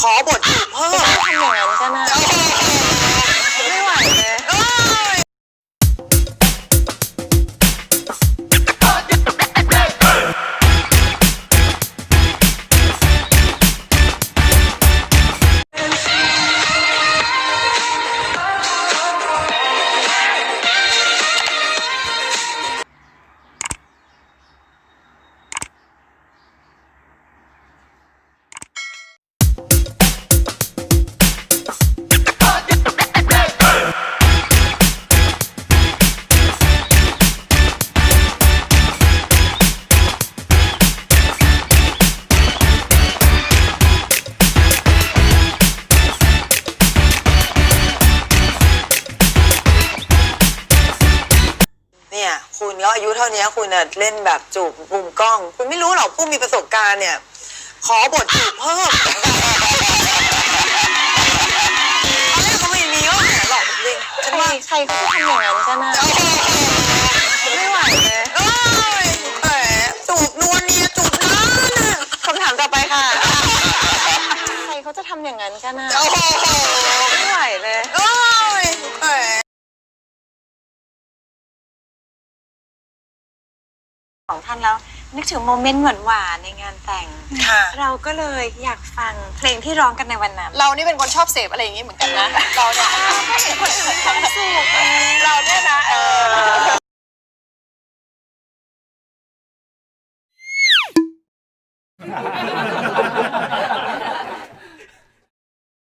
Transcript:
ขอบทจูบเพิ่มทำอย่างนั้นก็น่า เนี่ยคุณก็อายุเท่านี้คุณน่ะเล่นแบบจูบมุมกล้อง คุณไม่รู้หรอกผู้มีประสบการณ์เนี่ย ขอบทจูบเพิ่มอะไรก็ไม่มีก็แหมหรอกจริงฉันใครว่าใครเขาทำอย่างนั้นก็น่าไม่ไหวเลยเอ้ยแหมจูบนวลเนียจูบน้าน่ะคำถามต่อไปค่ะ ใครเขาจะทำอย่างนั้นก็น่าโอ้โหไม่ไหวเลย ของท่านแล้ว นึกถึงโมเมนต์หวานๆในงานแต่ง ค่ะ เราก็เลยอยากฟังเพลงที่ร้องกันในวันนั้นเรานี่เป็นคนชอบเสพอะไรอย่างนี้เหมือนกันนะ เราเนี่ยก็เห็นคนอื่นมีความสุขเราเนี่ยนะเออ